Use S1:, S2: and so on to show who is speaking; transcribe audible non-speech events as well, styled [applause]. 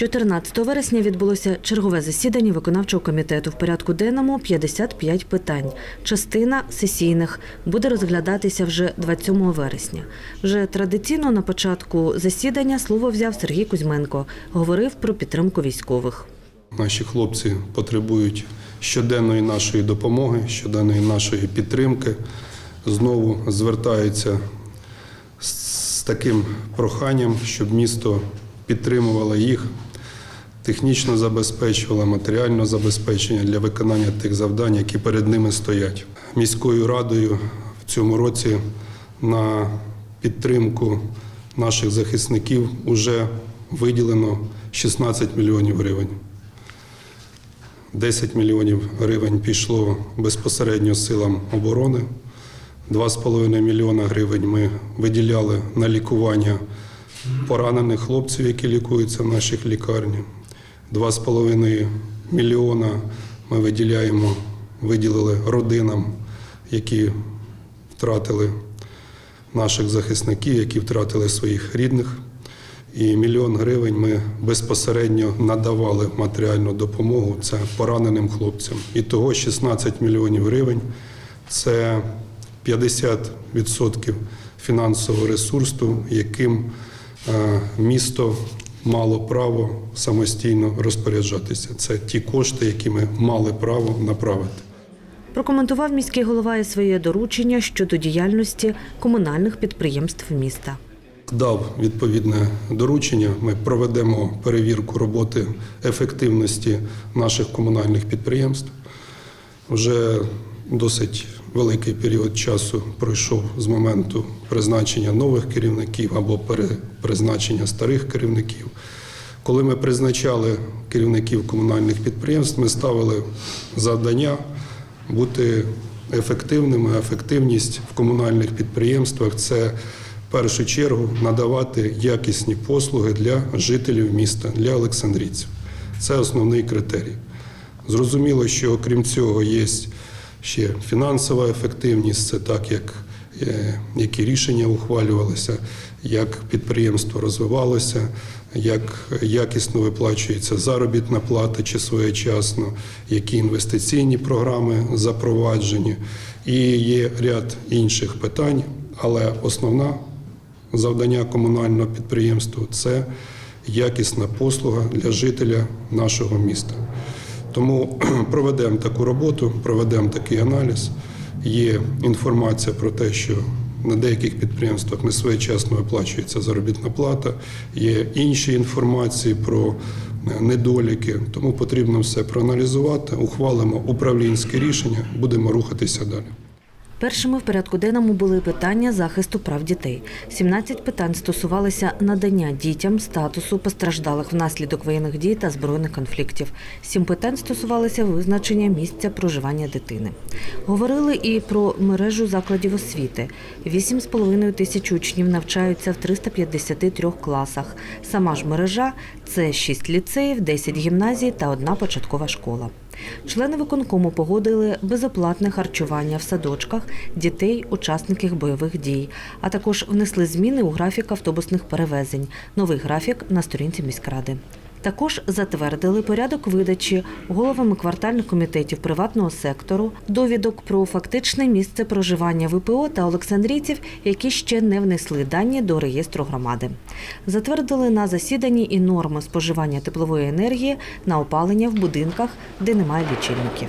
S1: 14 вересня відбулося чергове засідання виконавчого комітету. В порядку денному 55 питань. Частина сесійних буде розглядатися вже 27 вересня. Вже традиційно на початку засідання слово взяв Сергій Кузьменко. Говорив про підтримку військових.
S2: Наші хлопці потребують щоденної нашої допомоги, щоденної нашої підтримки. Знову звертаються з таким проханням, щоб місто підтримувало їх, технічно забезпечувало, матеріально забезпечення для виконання тих завдань, які перед ними стоять. Міською радою в цьому році на підтримку наших захисників вже виділено 16 мільйонів гривень. 10 мільйонів гривень пішло безпосередньо силам оборони. 2,5 мільйона гривень ми виділяли на лікування поранених хлопців, які лікуються в наших лікарнях. 2,5 мільйона ми виділяємо, виділили родинам, які втратили наших захисників, які втратили своїх рідних. І мільйон гривень ми безпосередньо надавали матеріальну допомогу це пораненим хлопцям. І того 16 мільйонів гривень це 50% фінансового ресурсу, яким е, місто мало право самостійно розпоряджатися. Це ті кошти, які ми мали право направити.
S1: Прокоментував міський голова і своє доручення щодо діяльності комунальних підприємств міста.
S2: дав відповідне доручення. Ми проведемо перевірку роботи ефективності наших комунальних підприємств. Вже досить великий період часу пройшов з моменту призначення нових керівників або перепризначення старих керівників. Коли ми призначали керівників комунальних підприємств, ми ставили завдання бути ефективними. Ефективність в комунальних підприємствах це в першу чергу надавати якісні послуги для жителів міста, для олександрійців. Це основний критерій. Зрозуміло, що окрім цього є ще фінансова ефективність, це так, як е, які рішення ухвалювалися, як підприємство розвивалося, як якісно виплачується заробітна плата чи своєчасно, які інвестиційні програми запроваджені. І є ряд інших питань, але основна завдання комунального підприємства це якісна послуга для жителя нашого міста. Тому [clears throat] проведемо таку роботу, проведемо такий аналіз. Є інформація про те, що на деяких підприємствах не своєчасно виплачується заробітна плата, є інші інформації про е, недоліки, тому потрібно все проаналізувати, ухвалимо управлінське рішення, будемо рухатися далі.
S1: Першими в порядку денному були питання захисту прав дітей. 17 питань стосувалися надання дітям статусу постраждалих внаслідок воєнних дій та збройних конфліктів. Сім питань стосувалися визначення місця проживання дитини. Говорили і про мережу закладів освіти. 8,5 тисяч учнів навчаються в 353 класах. Сама ж мережа це 6 ліцеїв, 10 гімназій та одна початкова школа. Члени виконкому погодили безоплатне харчування в садочках дітей, учасників бойових дій, а також внесли зміни у графік автобусних перевезень. Новий графік на сторінці міськради. Також затвердили порядок видачі головами квартальних комітетів приватного сектору довідок про фактичне місце проживання ВПО та олександрійців, які ще не внесли дані до реєстру громади. Затвердили на засіданні і норми споживання теплової енергії на опалення в будинках, де немає лічильників.